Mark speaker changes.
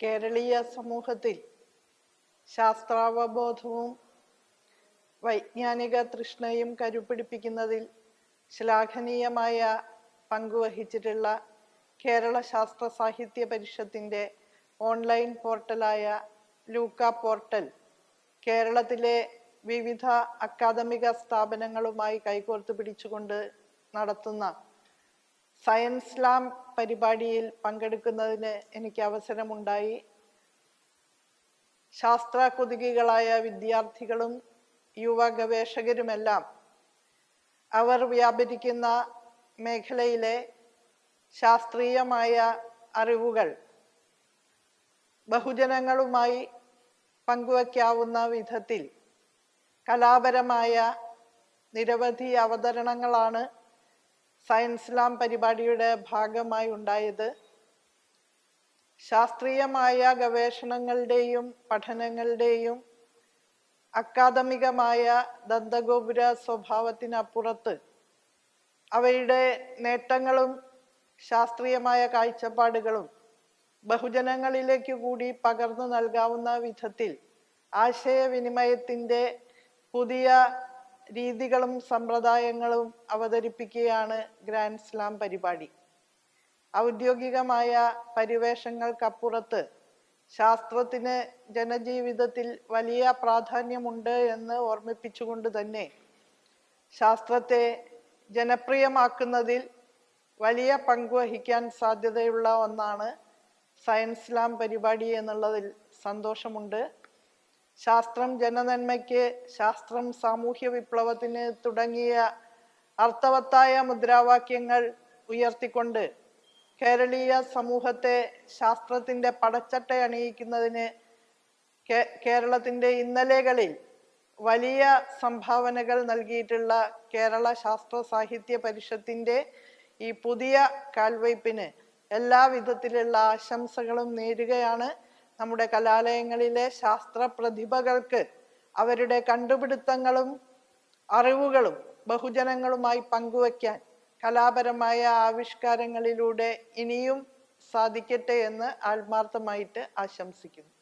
Speaker 1: കേരളീയ സമൂഹത്തിൽ ശാസ്ത്രാവബോധവും വൈജ്ഞാനിക തൃഷ്ണയും കരുപിടിപ്പിക്കുന്നതിൽ ശ്ലാഘനീയമായ പങ്കുവഹിച്ചിട്ടുള്ള കേരള ശാസ്ത്ര സാഹിത്യ പരിഷത്തിന്റെ ഓൺലൈൻ പോർട്ടലായ ലൂക്ക പോർട്ടൽ കേരളത്തിലെ വിവിധ അക്കാദമിക സ്ഥാപനങ്ങളുമായി കൈകോർത്ത് പിടിച്ചുകൊണ്ട് നടത്തുന്ന സയൻസ് ലാം പരിപാടിയിൽ പങ്കെടുക്കുന്നതിന് എനിക്ക് അവസരമുണ്ടായി. ശാസ്ത്ര കുതുകികളായ വിദ്യാർത്ഥികളും യുവ ഗവേഷകരുമെല്ലാം അവർ വ്യാപരിക്കുന്ന മേഖലയിലെ ശാസ്ത്രീയമായ അറിവുകൾ ബഹുജനങ്ങളുമായി പങ്കുവയ്ക്കാവുന്ന വിധത്തിൽ കലാപരമായ നിരവധി അവതരണങ്ങളാണ് സയൻസ് ലാം പരിപാടിയുടെ ഭാഗമായി ഉണ്ടായത് ശാസ്ത്രീയമായ ഗവേഷണങ്ങളുടെയും പഠനങ്ങളുടെയും അക്കാദമികമായ ദന്തഗോപുര സ്വഭാവത്തിനപ്പുറത്ത് അവയുടെ നേട്ടങ്ങളും ശാസ്ത്രീയമായ കാഴ്ചപ്പാടുകളും ബഹുജനങ്ങളിലേക്ക് കൂടി പകർന്നു നൽകാവുന്ന വിധത്തിൽ ആശയവിനിമയത്തിന്റെ പുതിയ രീതികളും സമ്പ്രദായങ്ങളും അവതരിപ്പിക്കുകയാണ് ഗ്രാൻഡ് സ്ലാം പരിപാടി. ഔദ്യോഗികമായ പരിവേഷങ്ങൾക്കപ്പുറത്ത് ശാസ്ത്രത്തിന് ജനജീവിതത്തിൽ വലിയ പ്രാധാന്യമുണ്ട് എന്ന് ഓർമ്മിപ്പിച്ചുകൊണ്ട് തന്നെ ശാസ്ത്രത്തെ ജനപ്രിയമാക്കുന്നതിൽ വലിയ പങ്കുവഹിക്കാൻ സാധ്യതയുള്ള ഒന്നാണ് സയൻസ് ലാം പരിപാടി എന്നുള്ളതിൽ സന്തോഷമുണ്ട്. ശാസ്ത്രം ജനനന്മയ്ക്ക് ശാസ്ത്രം സാമൂഹ്യ വിപ്ലവത്തിന് തുടങ്ങിയ അർത്ഥവത്തായ മുദ്രാവാക്യങ്ങൾ ഉയർത്തിക്കൊണ്ട് കേരളീയ സമൂഹത്തെ ശാസ്ത്രത്തിന്റെ പടച്ചട്ട അണിയിക്കുന്നതിന് കേരളത്തിന്റെ ഇന്നലെകളിൽ വലിയ സംഭാവനകൾ നൽകിയിട്ടുള്ള കേരള ശാസ്ത്ര സാഹിത്യ പരിഷത്തിന്റെ ഈ പുതിയ കാൽവയ്പ്പിന് എല്ലാ വിധത്തിലുള്ള ആശംസകളും നേരുകയാണ്. നമ്മുടെ കലാലയങ്ങളിലെ ശാസ്ത്ര പ്രതിഭകൾക്ക് അവരുടെ കണ്ടുപിടുത്തങ്ങളും അറിവുകളും ബഹുജനങ്ങളുമായി പങ്കുവയ്ക്കാൻ കലാപരമായ ആവിഷ്കാരങ്ങളിലൂടെ ഇനിയും സാധിക്കട്ടെ എന്ന് ആത്മാർത്ഥമായിട്ട് ആശംസിക്കുന്നു.